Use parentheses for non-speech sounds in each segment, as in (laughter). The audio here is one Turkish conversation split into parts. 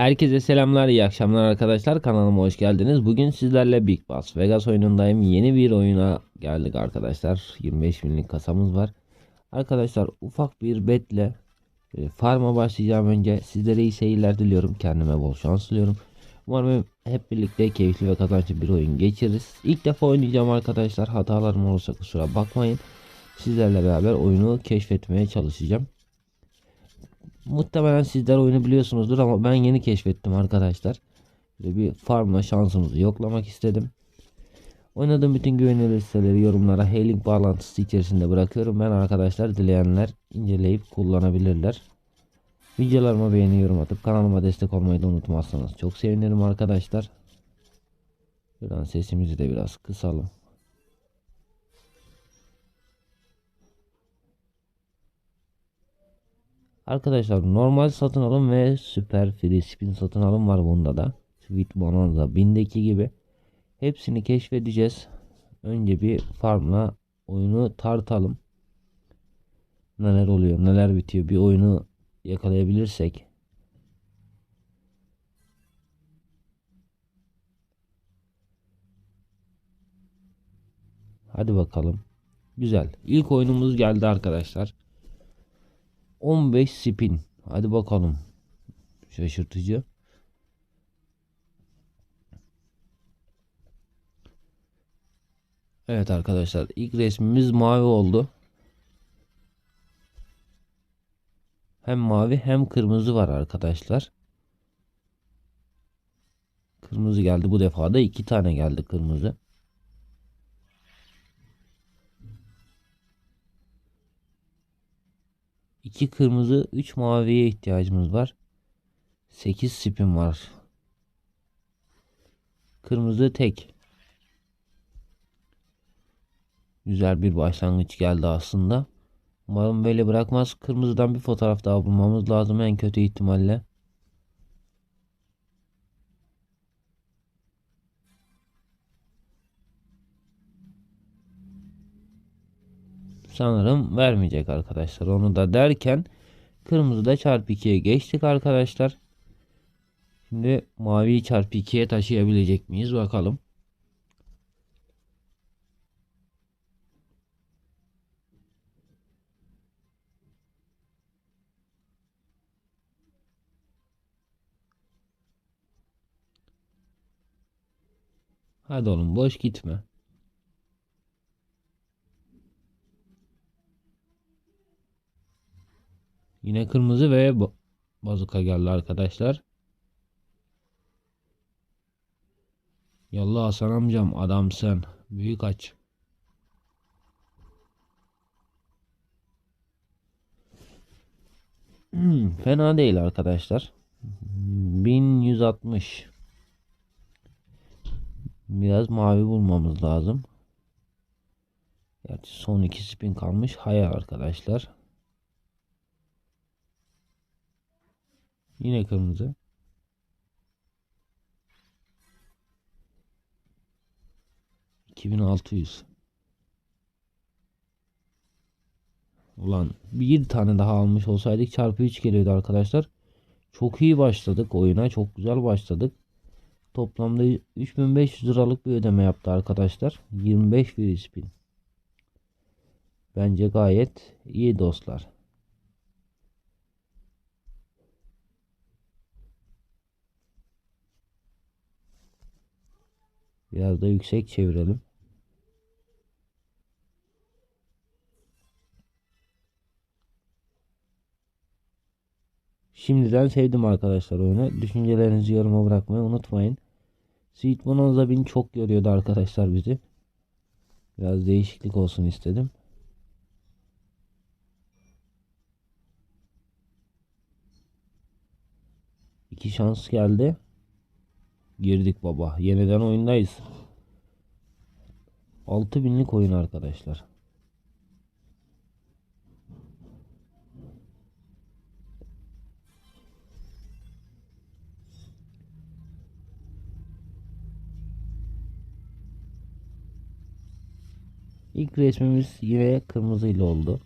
Herkese selamlar, iyi akşamlar arkadaşlar. Kanalıma hoş geldiniz. Bugün sizlerle Big Boss Vegas oyunundayım. Yeni bir oyuna geldik arkadaşlar. 25 binlik kasamız var. Arkadaşlar ufak bir betle e, farma başlayacağım önce. Sizlere iyi seyirler diliyorum. Kendime bol şans diliyorum. Umarım hep birlikte keyifli ve kazançlı bir oyun geçiririz. İlk defa oynayacağım arkadaşlar. Hatalarım olursa kusura bakmayın. Sizlerle beraber oyunu keşfetmeye çalışacağım. Muhtemelen sizler oyunu biliyorsunuzdur ama ben yeni keşfettim arkadaşlar. Böyle bir farmla şansımızı yoklamak istedim. Oynadığım bütün güvenilir siteleri yorumlara Hailing bağlantısı içerisinde bırakıyorum. Ben arkadaşlar dileyenler inceleyip kullanabilirler. Videolarıma beğeni yorum atıp kanalıma destek olmayı da unutmazsanız çok sevinirim arkadaşlar. Buradan sesimizi de biraz kısalım. Arkadaşlar normal satın alım ve süper free spin satın alım var bunda da. Sweet Bonanza bindeki gibi. Hepsini keşfedeceğiz. Önce bir farmla oyunu tartalım. Neler oluyor neler bitiyor bir oyunu yakalayabilirsek. Hadi bakalım. Güzel. İlk oyunumuz geldi arkadaşlar. 15 spin. Hadi bakalım. Şaşırtıcı. Evet arkadaşlar ilk resmimiz mavi oldu. Hem mavi hem kırmızı var arkadaşlar. Kırmızı geldi bu defa da iki tane geldi kırmızı. İki kırmızı, üç maviye ihtiyacımız var. Sekiz spin var. Kırmızı tek. Güzel bir başlangıç geldi aslında. Umarım böyle bırakmaz. Kırmızıdan bir fotoğraf daha bulmamız lazım en kötü ihtimalle. Sanırım vermeyecek arkadaşlar. Onu da derken kırmızı da çarpı 2'ye geçtik arkadaşlar. Şimdi maviyi çarpı 2'ye taşıyabilecek miyiz bakalım. Hadi oğlum boş gitme. Yine kırmızı ve bazuka geldi arkadaşlar. Yallah Hasan amcam adamsın. Büyük aç. (clears throat) Fena değil arkadaşlar. 1160. Biraz mavi bulmamız lazım. Gerçi son iki spin kalmış. Hayal arkadaşlar. Yine kırmızı. İki altı. Ulan bir tane daha almış olsaydık çarpı 3 geliyordu arkadaşlar. Çok iyi başladık oyuna. Çok güzel başladık. Toplamda 3500 liralık bir ödeme yaptı arkadaşlar. 25 free spin. Bence gayet iyi dostlar. Biraz da yüksek çevirelim. Şimdiden sevdim arkadaşlar oyunu. Düşüncelerinizi yoruma bırakmayı unutmayın. Sweet Bonanza 1000 çok yoruyordu arkadaşlar bizi. Biraz değişiklik olsun istedim. İki şans geldi. Girdik baba. Yeniden oyundayız. 6000'lik oyun arkadaşlar. İlk resmimiz yine kırmızıyla oldu.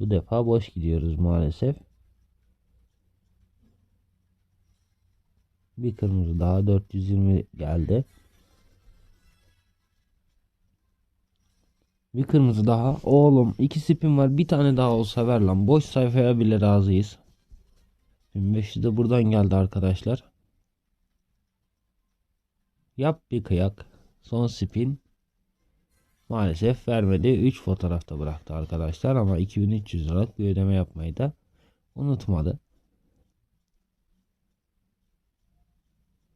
Bu defa boş gidiyoruz maalesef. Bir kırmızı daha 420 geldi. Bir kırmızı daha. Oğlum iki spin var. Bir tane daha olsa ver lan. Boş sayfaya bile razıyız. 1500 de buradan geldi arkadaşlar. Yap bir kıyak. Son spin. Maalesef vermedi. 3 fotoğrafta bıraktı arkadaşlar ama 2300 liralık bir ödeme yapmayı da unutmadı.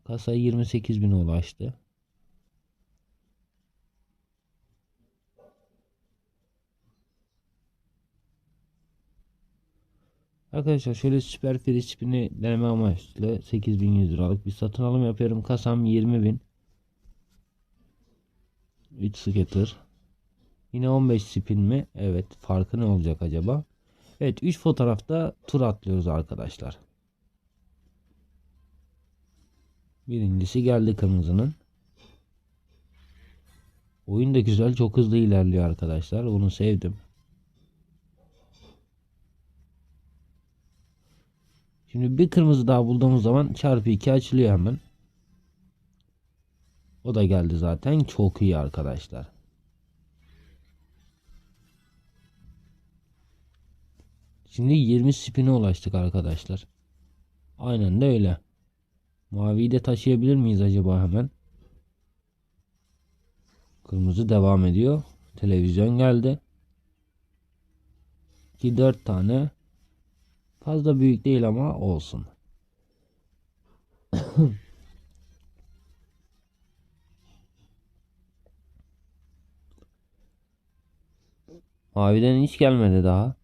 Kasa 28.000'e ulaştı. Arkadaşlar şöyle süper spin'i deneme amaçlı 8100 liralık bir satın alım yapıyorum. Kasam 20.000. 3 skater. Yine 15 spin mi? Evet. Farkı ne olacak acaba? Evet 3 fotoğrafta tur atlıyoruz arkadaşlar. Birincisi geldi kırmızının. Oyun da güzel çok hızlı ilerliyor arkadaşlar. Onu sevdim. Şimdi bir kırmızı daha bulduğumuz zaman çarpı 2 açılıyor hemen. O da geldi zaten. Çok iyi arkadaşlar. Şimdi 20 spin'e ulaştık arkadaşlar. Aynen de öyle. Maviyi de taşıyabilir miyiz acaba hemen? Kırmızı devam ediyor. Televizyon geldi. Ki 4 tane. Fazla büyük değil ama olsun. (coughs) Maviden hiç gelmedi daha.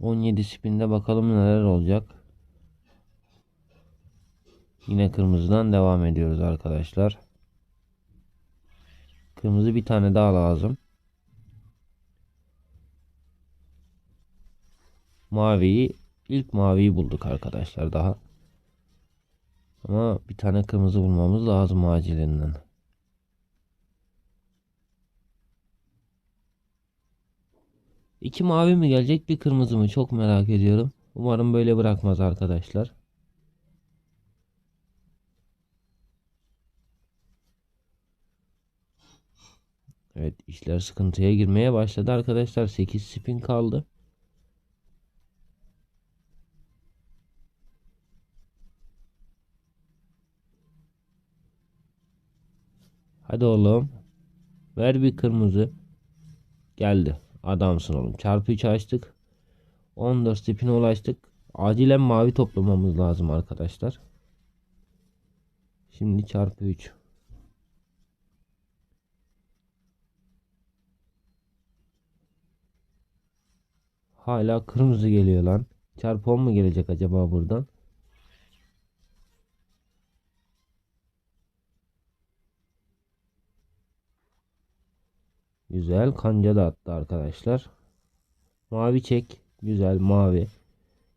17 spinde bakalım neler olacak. Yine kırmızıdan devam ediyoruz arkadaşlar. Kırmızı bir tane daha lazım. Maviyi ilk maviyi bulduk arkadaşlar daha. Ama bir tane kırmızı bulmamız lazım acilinden. İki mavi mi gelecek bir kırmızı mı çok merak ediyorum. Umarım böyle bırakmaz arkadaşlar. Evet işler sıkıntıya girmeye başladı arkadaşlar. 8 spin kaldı. Hadi oğlum. Ver bir kırmızı. Geldi. Adamsın oğlum. Çarpı 3 açtık. 14 spine ulaştık. Acilen mavi toplamamız lazım arkadaşlar. Şimdi çarpı 3. Hala kırmızı geliyor lan. Çarpı 10 mu gelecek acaba buradan? Güzel. Kanca da attı arkadaşlar. Mavi çek. Güzel mavi.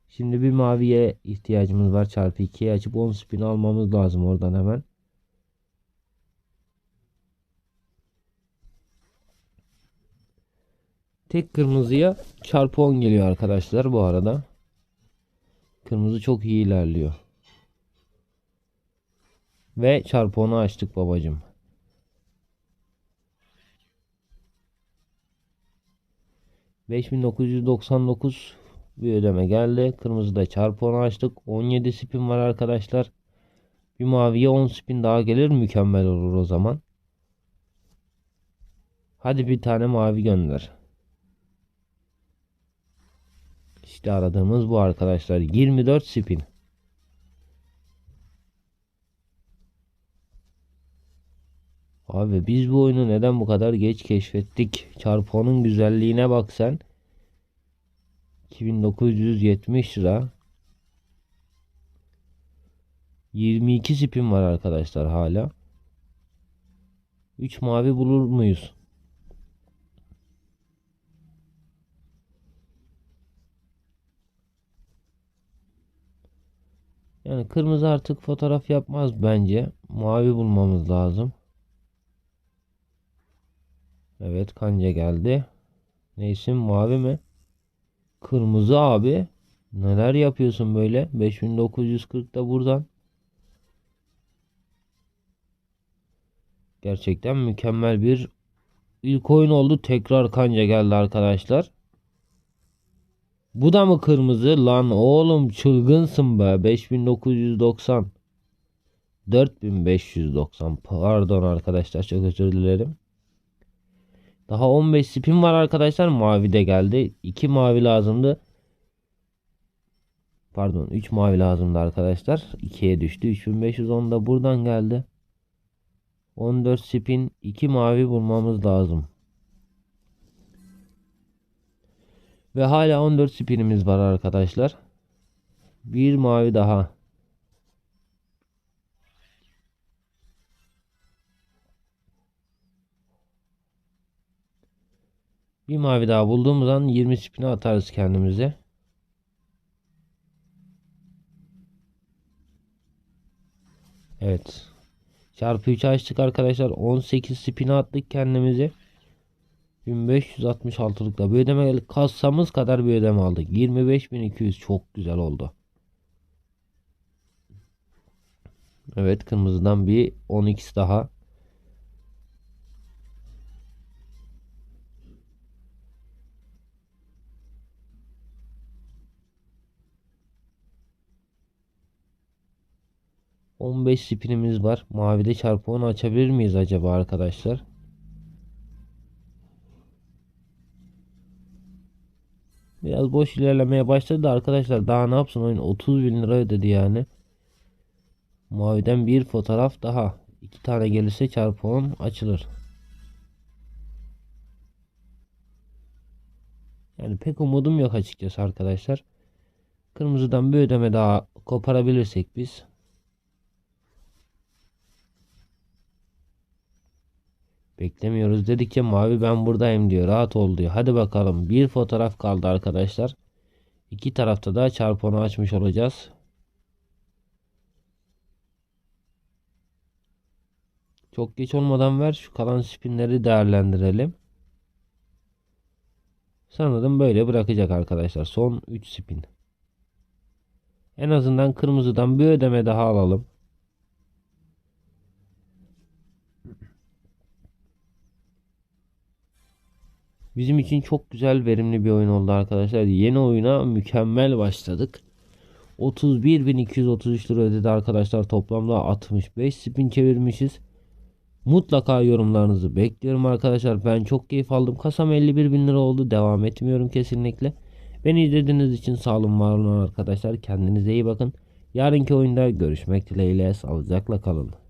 Şimdi bir maviye ihtiyacımız var. Çarpı 2'ye açıp 10 spin almamız lazım oradan hemen. Tek kırmızıya çarpı 10 geliyor arkadaşlar bu arada. Kırmızı çok iyi ilerliyor. Ve çarpı 10'u açtık babacım. 5999 bir ödeme geldi. Kırmızıda çarpı 10 açtık. 17 spin var arkadaşlar. Bir maviye 10 spin daha gelir mükemmel olur o zaman. Hadi bir tane mavi gönder. İşte aradığımız bu arkadaşlar. 24 spin. Abi biz bu oyunu neden bu kadar geç keşfettik? Çarpı 10'un güzelliğine bak sen. 2970 lira. 22 spin var arkadaşlar hala. 3 mavi bulur muyuz? Yani kırmızı artık fotoğraf yapmaz bence. Mavi bulmamız lazım. Evet kanca geldi. Ne isim mavi mi? Kırmızı abi. Neler yapıyorsun böyle? 5940 da buradan. Gerçekten mükemmel bir ilk oyun oldu. Tekrar kanca geldi arkadaşlar. Bu da mı kırmızı? Lan oğlum çılgınsın be. 5990. 4590. Pardon arkadaşlar çok özür dilerim. Daha 15 spin var arkadaşlar. Mavi de geldi. 2 mavi lazımdı. Pardon 3 mavi lazımdı arkadaşlar. 2'ye düştü. 3510 da buradan geldi. 14 spin 2 mavi bulmamız lazım. Ve hala 14 spinimiz var arkadaşlar. Bir mavi daha. Bir mavi daha bulduğumuz an 20 spine atarız kendimize. Evet. Çarpı 3 açtık arkadaşlar. 18 spine attık kendimize. 1566'lıkla bir ödeme kassamız kadar bir ödeme aldık. 25200 çok güzel oldu. Evet kırmızıdan bir 10x daha. On beş spinimiz var. Mavide çarpı 10 açabilir miyiz acaba arkadaşlar? Biraz boş ilerlemeye başladı arkadaşlar. Daha ne yapsın oyun 30 bin lira ödedi yani. Maviden bir fotoğraf daha. iki tane gelirse çarpı 10 açılır. Yani pek umudum yok açıkçası arkadaşlar. Kırmızıdan bir ödeme daha koparabilirsek biz. Beklemiyoruz dedikçe mavi ben buradayım diyor. Rahat ol diyor. Hadi bakalım. Bir fotoğraf kaldı arkadaşlar. İki tarafta da çarpanı açmış olacağız. Çok geç olmadan ver. Şu kalan spinleri değerlendirelim. Sanırım böyle bırakacak arkadaşlar. Son 3 spin. En azından kırmızıdan bir ödeme daha alalım. Bizim için çok güzel verimli bir oyun oldu arkadaşlar. Yeni oyuna mükemmel başladık. 31.233 lira ödedi arkadaşlar. Toplamda 65 spin çevirmişiz. Mutlaka yorumlarınızı bekliyorum arkadaşlar. Ben çok keyif aldım. Kasam 51 bin lira oldu. Devam etmiyorum kesinlikle. Beni izlediğiniz için sağ olun var olun arkadaşlar. Kendinize iyi bakın. Yarınki oyunda görüşmek dileğiyle. Sağlıcakla kalın.